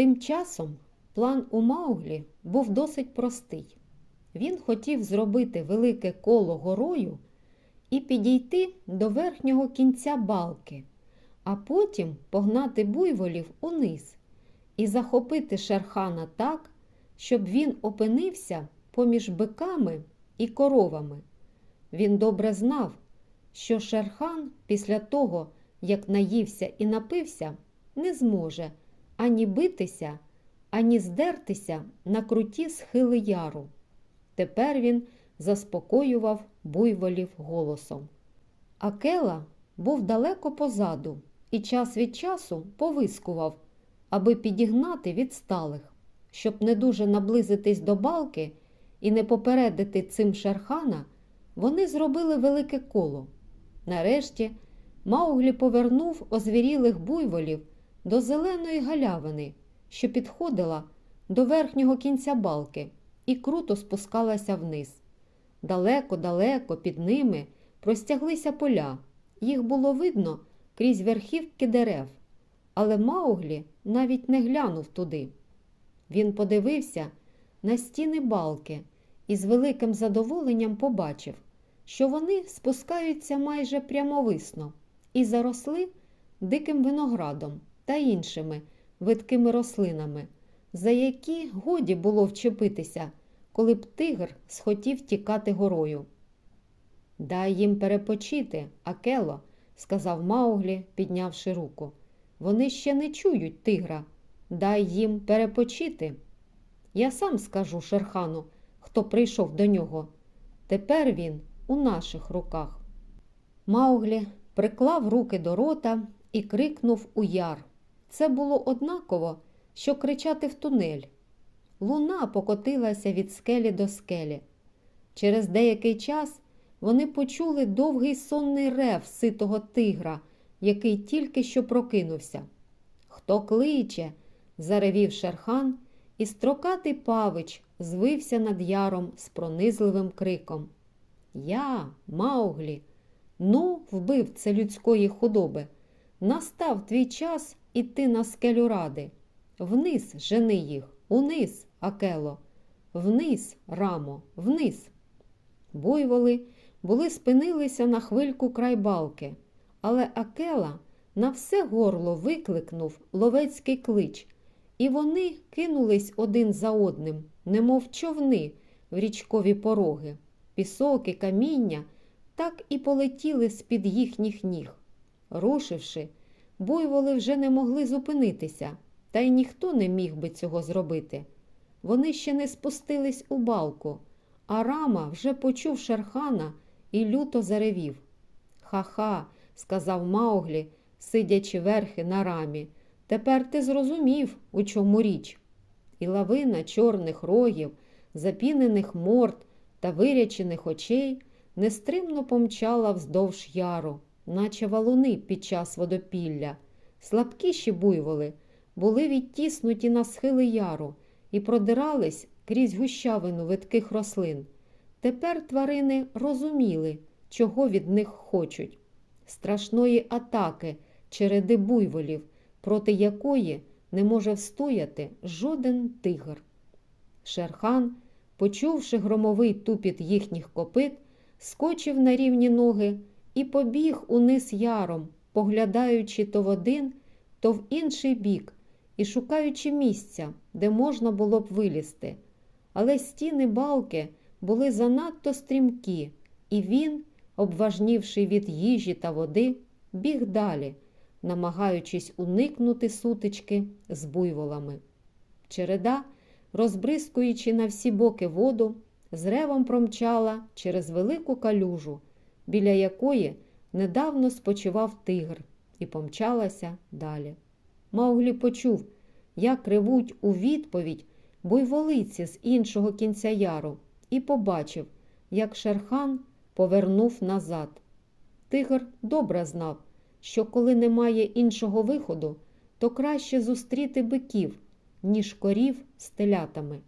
Тим часом план у Мауглі був досить простий. Він хотів зробити велике коло горою і підійти до верхнього кінця балки, а потім погнати буйволів униз і захопити шерхана так, щоб він опинився поміж биками і коровами. Він добре знав, що шерхан після того, як наївся і напився, не зможе ані битися, ані здертися на круті схили яру. Тепер він заспокоював буйволів голосом. Акела був далеко позаду і час від часу повискував, аби підігнати відсталих, щоб не дуже наблизитись до балки і не попередити цим шерхана, вони зробили велике коло. Нарешті Мауглі повернув озвірілих буйволів до зеленої галявини, що підходила до верхнього кінця балки і круто спускалася вниз. Далеко-далеко під ними простяглися поля. Їх було видно крізь верхівки дерев, але Мауглі навіть не глянув туди. Він подивився на стіни балки і з великим задоволенням побачив, що вони спускаються майже прямовисно і заросли диким виноградом та іншими видкими рослинами, за які годі було вчепитися, коли б тигр схотів тікати горою. Дай їм перепочити, Акело, сказав Мауглі, піднявши руку. Вони ще не чують тигра. Дай їм перепочити. Я сам скажу Шерхану, хто прийшов до нього. Тепер він у наших руках. Мауглі приклав руки до рота і крикнув у яр. Це було однаково, що кричати в тунель. Луна покотилася від скелі до скелі. Через деякий час вони почули довгий сонний рев ситого тигра, який тільки що прокинувся. Хто кличе? заревів шерхан, і строкатий павич звився над яром з пронизливим криком. Я, Мауглі, ну, вбивце людської худоби, настав твій час іти на скелю ради. Вниз жени їх, униз, Акело, вниз, рамо, вниз. Буйволи були спинилися на хвильку край балки, але Акела на все горло викликнув ловецький клич, і вони кинулись один за одним, немов човни в річкові пороги. Пісок і каміння так і полетіли з-під їхніх ніг. Рушивши, буйволи вже не могли зупинитися, та й ніхто не міг би цього зробити. Вони ще не спустились у балку, а рама вже почув шерхана і люто заревів. Ха-ха, сказав Мауглі, сидячи верхи на рамі. Тепер ти зрозумів, у чому річ. І лавина чорних рогів, запінених морд та вирячених очей нестримно помчала вздовж яру, наче валуни під час водопілля. Слабкіші буйволи були відтіснуті на схили яру і продирались крізь гущавину видких рослин. Тепер тварини розуміли, чого від них хочуть страшної атаки череди буйволів, проти якої не може встояти жоден тигр. Шерхан, почувши громовий тупіт їхніх копит, скочив на рівні ноги і побіг униз яром, поглядаючи то в один, то в інший бік і шукаючи місця, де можна було б вилізти. Але стіни балки були занадто стрімкі, і він, обважнівши від їжі та води, біг далі, намагаючись уникнути сутички з буйволами. Череда, розбризкуючи на всі боки воду, з ревом промчала через велику калюжу, біля якої недавно спочивав тигр, і помчалася далі. Мауглі почув, як ревуть у відповідь буйволиці з іншого кінця яру, і побачив, як шерхан повернув назад. Тигр добре знав, що коли немає іншого виходу, то краще зустріти биків, ніж корів з телятами.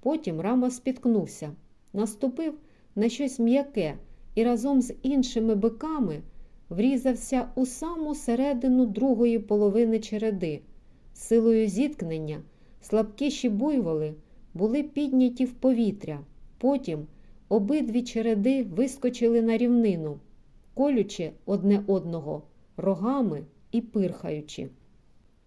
Потім рама спіткнувся, наступив на щось м'яке і разом з іншими биками врізався у саму середину другої половини череди, Силою зіткнення слабкіші буйволи були підняті в повітря. Потім обидві череди вискочили на рівнину, колючи одне одного рогами і пирхаючи.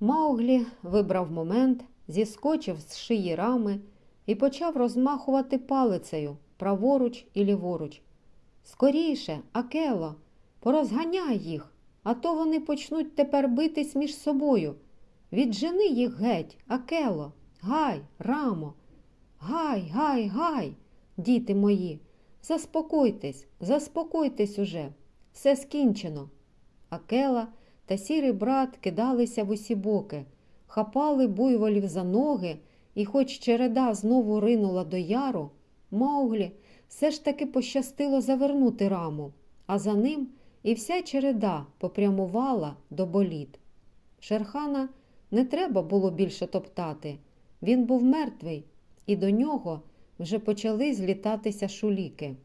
Мауглі вибрав момент, зіскочив з шиї рами і почав розмахувати палицею праворуч і ліворуч. Скоріше, Акело, порозганяй їх, а то вони почнуть тепер битись між собою. Віджени їх геть, Акело, гай, рамо, гай, гай, гай, діти мої, заспокойтесь, заспокойтесь уже, все скінчено. Акела та сірий брат кидалися в усі боки, хапали буйволів за ноги, і, хоч череда знову ринула до яру, Мауглі все ж таки пощастило завернути раму, а за ним і вся череда попрямувала до боліт. Шерхана не треба було більше топтати. Він був мертвий, і до нього вже почали злітатися шуліки.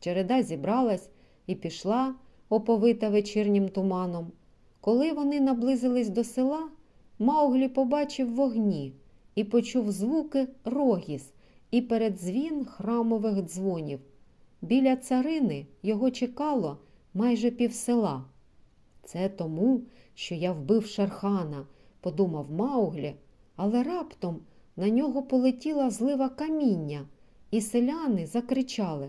Череда зібралась і пішла, оповита вечірнім туманом. Коли вони наблизились до села, Мауглі побачив вогні і почув звуки рогіз і передзвін храмових дзвонів. Біля царини його чекало майже півсела. Це тому, що я вбив Шерхана, подумав Мауглі, але раптом на нього полетіла злива каміння, і селяни закричали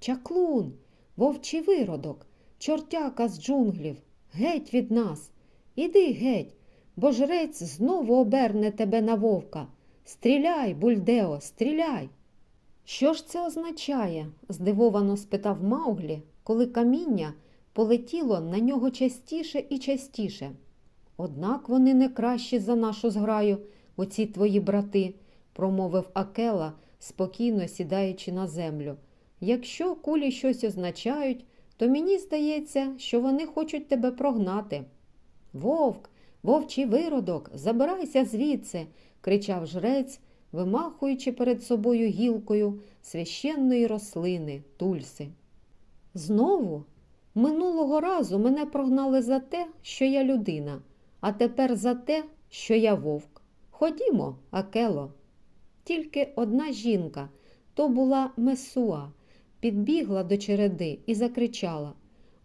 Чаклун, вовчий виродок, чортяка з джунглів, геть від нас, іди геть, бо жрець знову оберне тебе на вовка. Стріляй, Бульдео, стріляй. Що ж це означає? здивовано спитав Мауглі, коли каміння полетіло на нього частіше і частіше. Однак вони не кращі за нашу зграю, оці твої брати, промовив Акела, спокійно сідаючи на землю. Якщо кулі щось означають, то мені здається, що вони хочуть тебе прогнати. Вовк, вовчий виродок, забирайся звідси, кричав жрець, вимахуючи перед собою гілкою священної рослини, тульси. Знову минулого разу мене прогнали за те, що я людина, а тепер за те, що я вовк. Ходімо, Акело. Тільки одна жінка, то була Месуа, підбігла до череди і закричала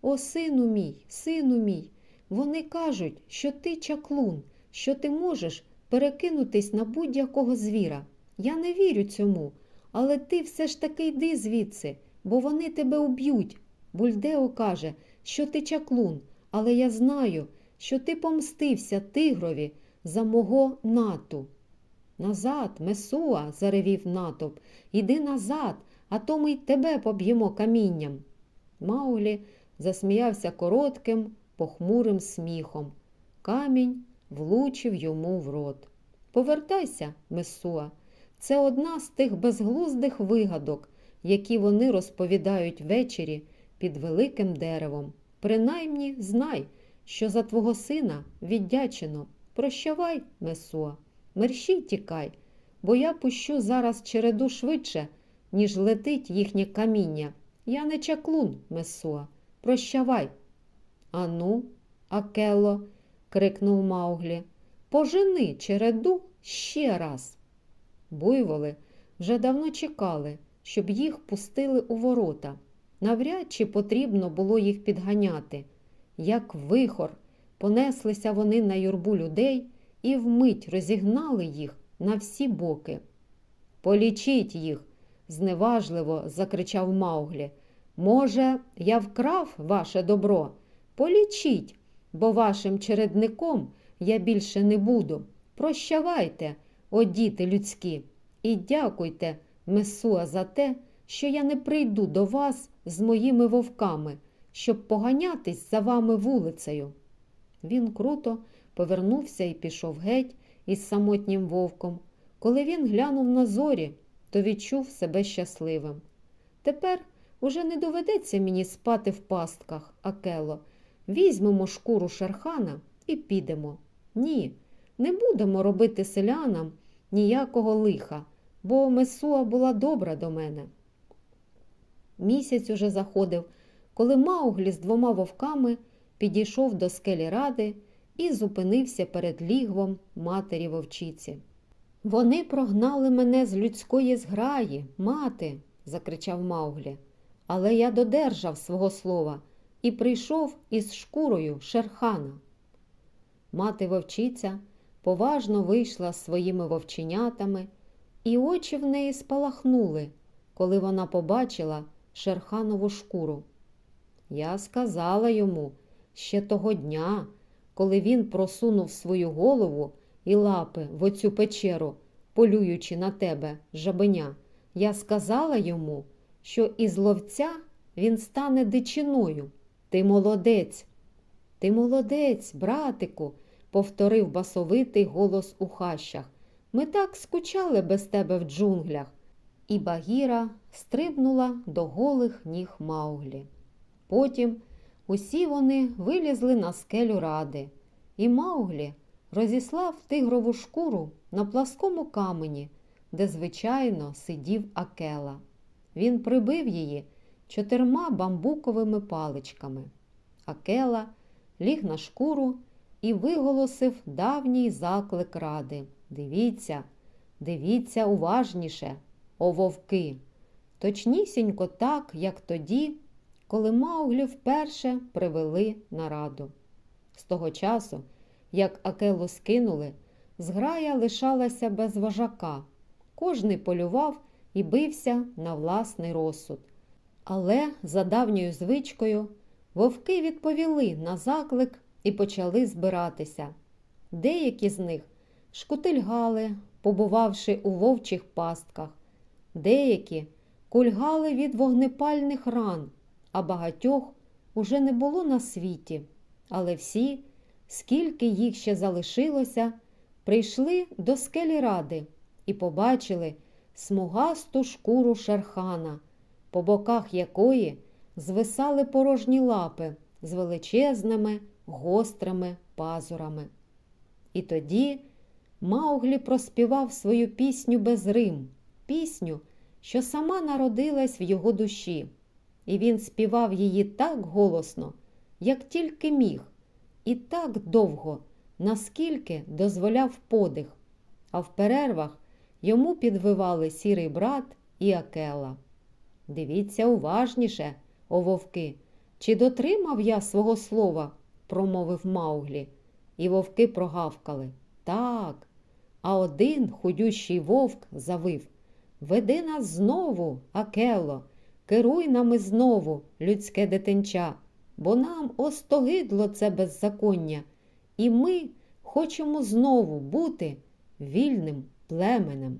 О, сину мій, сину мій, вони кажуть, що ти чаклун, що ти можеш перекинутись на будь-якого звіра. Я не вірю цьому, але ти все ж таки йди звідси, бо вони тебе уб'ють. Бульдео каже, що ти чаклун, але я знаю, що ти помстився тигрові за мого нату. Назад, Месуа, заревів натовп, іди назад, а то ми й тебе поб'ємо камінням. Маулі засміявся коротким, похмурим сміхом. Камінь влучив йому в рот. Повертайся, Месуа, це одна з тих безглуздих вигадок, які вони розповідають ввечері під великим деревом. Принаймні знай, що за твого сина віддячено. Прощавай, Месуа, мерщій тікай, бо я пущу зараз череду швидше, ніж летить їхнє каміння. Я не чаклун, Месуа. Прощавай. Ану, Акело, крикнув Мауглі, пожени череду ще раз. Буйволи вже давно чекали, щоб їх пустили у ворота. Навряд чи потрібно було їх підганяти. Як вихор, понеслися вони на юрбу людей і вмить розігнали їх на всі боки. Полічіть їх, зневажливо закричав Мауглі. Може, я вкрав ваше добро? Полічіть, бо вашим чередником я більше не буду. Прощавайте, о діти людські, і дякуйте, Месуа, за те, що я не прийду до вас з моїми вовками, щоб поганятись за вами вулицею. Він круто повернувся і пішов геть із самотнім вовком. Коли він глянув на зорі, то відчув себе щасливим. Тепер уже не доведеться мені спати в пастках, Акело. Візьмемо шкуру шерхана і підемо. Ні, не будемо робити селянам ніякого лиха, бо Месуа була добра до мене. Місяць уже заходив, коли Мауглі з двома вовками підійшов до скелі ради і зупинився перед лігвом матері вовчиці. Вони прогнали мене з людської зграї, мати, закричав Мауглі. Але я додержав свого слова і прийшов із шкурою шерхана. Мати вовчиця поважно вийшла з своїми вовченятами, і очі в неї спалахнули, коли вона побачила шерханову шкуру. Я сказала йому ще того дня, коли він просунув свою голову і лапи в оцю печеру, полюючи на тебе, жабеня, я сказала йому, що із ловця він стане дичиною. Ти молодець. Ти молодець, братику, повторив басовитий голос у хащах. Ми так скучали без тебе в джунглях. І Багіра стрибнула до голих ніг Мауглі. Потім усі вони вилізли на скелю ради, і Мауглі розіслав тигрову шкуру на пласкому камені, де, звичайно, сидів Акела. Він прибив її чотирма бамбуковими паличками. Акела ліг на шкуру і виголосив давній заклик ради. Дивіться, дивіться уважніше, о вовки. Точнісінько так, як тоді, коли Мауглі вперше привели на раду. З того часу, як Акелу скинули, зграя лишалася без вожака. Кожний полював і бився на власний розсуд. Але, за давньою звичкою, вовки відповіли на заклик і почали збиратися. Деякі з них шкутильгали, побувавши у вовчих пастках, деякі кульгали від вогнепальних ран, а багатьох уже не було на світі. Але всі, скільки їх ще залишилося, прийшли до скелі ради і побачили смугасту шкуру шерхана, по боках якої звисали порожні лапи з величезними гострими пазурами. І тоді Мауглі проспівав свою пісню без рим, пісню, що сама народилась в його душі, і він співав її так голосно, як тільки міг, і так довго, наскільки дозволяв подих, а в перервах йому підвивали сірий брат і Акела. Дивіться уважніше, о вовки, чи дотримав я свого слова, промовив Мауглі, і вовки прогавкали. Так. А один худющий вовк завив Веди нас знову, Акело, керуй нами знову, людське дитинча, бо нам остогидло це беззаконня, і ми хочемо знову бути вільним племенем.